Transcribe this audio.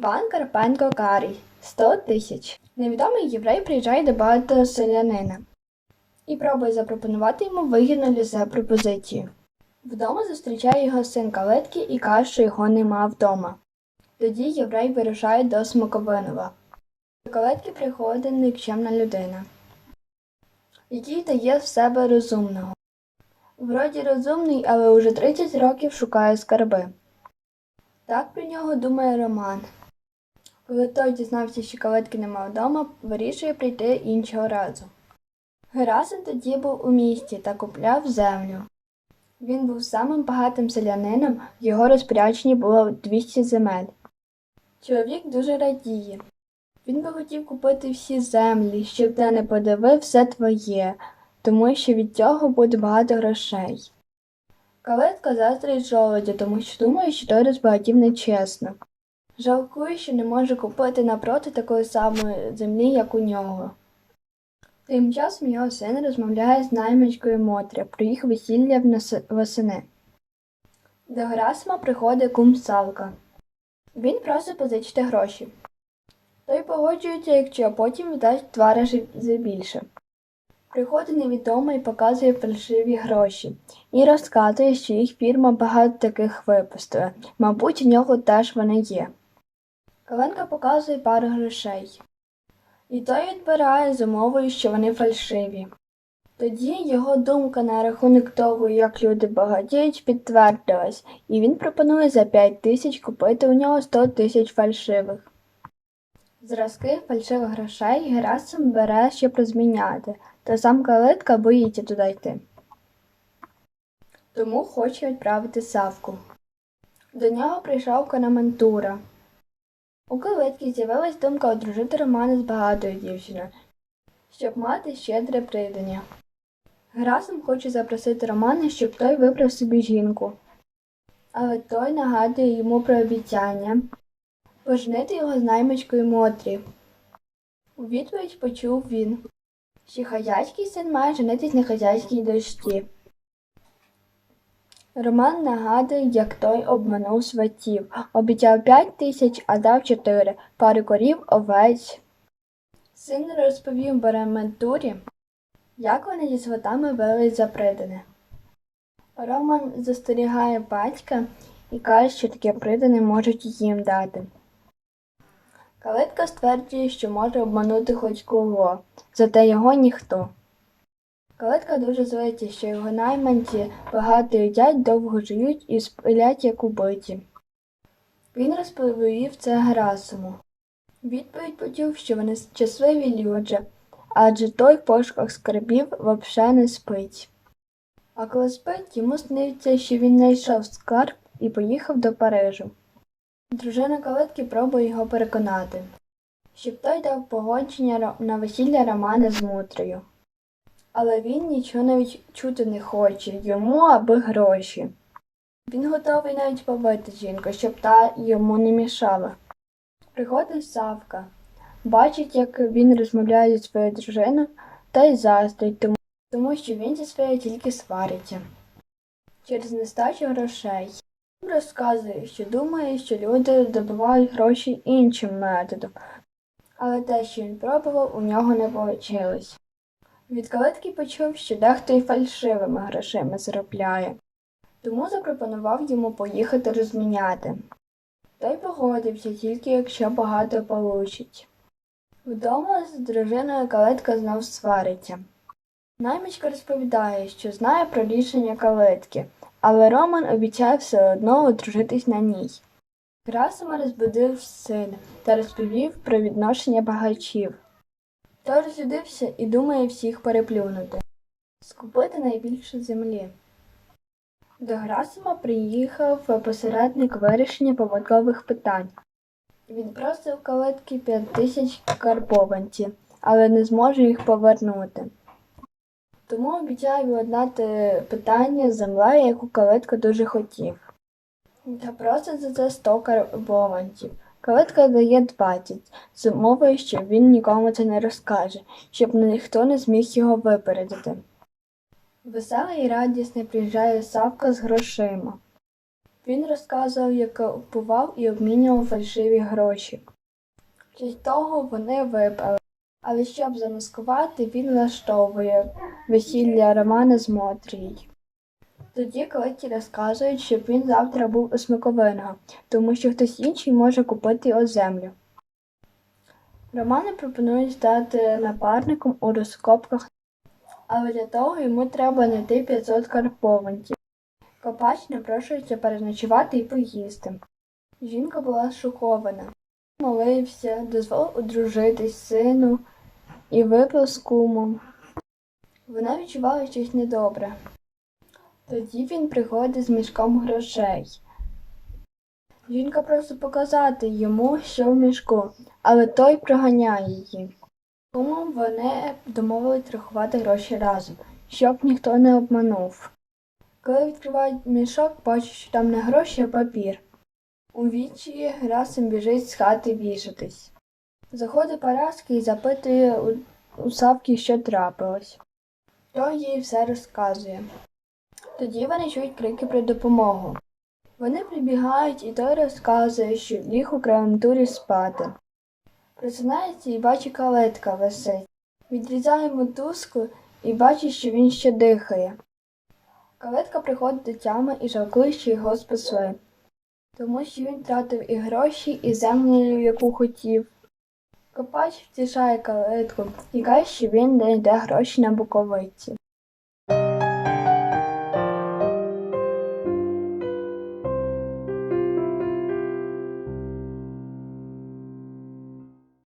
Іван Карпенко Карій 100 тисяч. Невідомий єврей приїжджає до багатого селянина і пробує запропонувати йому вигідну для себе пропозицію. Вдома зустрічає його син Калетки і каже, що його нема вдома. Тоді єврей вирушає до Смоковинова. До Калетки приходить нікчемна людина, який дає в себе розумного. Вроді розумний, але уже 30 років шукає скарби. Так про нього думає Роман. Коли той дізнався, що калетки нема вдома, вирішує прийти іншого разу. Герасим тоді був у місті та купляв землю. Він був самим багатим селянином, в його розпорядженні було 200 земель. Чоловік дуже радіє. Він би хотів купити всі землі, щоб де не подивив все твоє, тому що від цього буде багато грошей. Калетка заздрить жолодя, тому що думає, що той розбагатів нечесно. Жалкує, що не може купити напроти такої самої землі, як у нього. Тим часом його син розмовляє з наймичкою Мотря про їх весілля восени. До Герасима приходить кум Салка. Він просить позичити гроші. Той погоджується, якщо потім віддасть два рази більше. Приходить невідомий і показує фальшиві гроші і розказує, що їх фірма багато таких випустила. Мабуть, у нього теж вони є. Каленка показує пару грошей. І той відбирає з умовою, що вони фальшиві. Тоді його думка на рахунок того, як люди багатіють, підтвердилась, і він пропонує за 5 тисяч купити у нього 100 тисяч фальшивих. Зразки фальшивих грошей Герасим бере, щоб розміняти, та сам калитка боїться туди йти. Тому хоче відправити Савку. До нього прийшов Канаментура. У калитки з'явилась думка одружити Романа з багатою дівчиною, щоб мати щедре придання. Герасим хоче запросити Романа, щоб той вибрав собі жінку. Але той нагадує йому про обіцяння поженити його з наймичкою Мотрі. У відповідь почув він, що хазяйський син має женитись на хазяйській дочці. Роман нагадує, як той обманув сватів, обіцяв п'ять тисяч, а дав чотири пари корів, овець. Син розповів Берементурі, як вони зі сватами бились за придане. Роман застерігає батька і каже, що таке придане можуть їм дати. Калитка стверджує, що може обманути хоч кого, зате його ніхто. Калитка дуже злиться, що його найманці багато їдять, довго живуть і спилять, як убиті. Він розповів це Герасиму. Відповідь почув, що вони щасливі люди, адже той в пошуках скарбів вообще не спить. А коли спить, йому сниться, що він знайшов скарб і поїхав до Парижу. Дружина калитки пробує його переконати, щоб той дав погодження на весілля Романа з Мутрою. Але він нічого навіть чути не хоче, йому аби гроші. Він готовий навіть побити жінку, щоб та йому не мішала. Приходить Савка, бачить, як він розмовляє зі своєю дружиною, та й заздрить, тому, тому що він зі своєю тільки свариться. Через нестачу грошей. Розказує, що думає, що люди добувають гроші іншим методом, але те, що він пробував, у нього не вийшло. Від калитки почув, що дехто й фальшивими грошима заробляє, тому запропонував йому поїхати розміняти. Той погодився, тільки якщо багато получить. Вдома з дружиною калитка знов свариться. Наймичка розповідає, що знає про рішення калитки, але Роман обіцяє все одно одружитись на ній. Красима розбудив син та розповів про відношення багачів. Той розсудився і думає всіх переплюнути, скупити найбільше землі. До Грасима приїхав посередник вирішення побутових питань. Він просив калитки п'ять тисяч карбованців, але не зможе їх повернути. Тому обіцяє владнати питання з землею, яку калитка дуже хотів. Та просить за це 100 карбованців. Калитка дає 20, з умовою, що він нікому це не розкаже, щоб ніхто не зміг його випередити. Веселий і радісний приїжджає Савка з грошима. Він розказував, як купував і обмінював фальшиві гроші. Після того вони випали. Але щоб замаскувати, він влаштовує весілля Романа з Мотрією. Тоді Клеті розказують, щоб він завтра був у Смиковиного, тому що хтось інший може купити його землю. Романа пропонують стати напарником у розкопках, але для того йому треба знайти 500 карпованців. Копач напрошується переночувати і поїсти. Жінка була шокована. Молився, дозволив одружитись сину і випив з кумом. Вона відчувала щось недобре. Тоді він приходить з мішком грошей. Жінка просто показати йому, що в мішку, але той проганяє її. Тому вони домовились рахувати гроші разом, щоб ніхто не обманув. Коли відкривають мішок, бачать, що там не гроші, а папір. У вічі Герасим біжить з хати вішатись. Заходить Параски і запитує у, у Савки, що трапилось. Той їй все розказує. Тоді вони чують крики про допомогу. Вони прибігають, і той розказує, що ліг у крематурі спати. Просинається і бачить калетка висить. Відрізає мотузку і бачить, що він ще дихає. Калетка приходить до тями і жалкує, що його спасли, тому що він втратив і гроші, і землю, яку хотів. Копач втішає калетку і каже, що він знайде гроші на буковиці.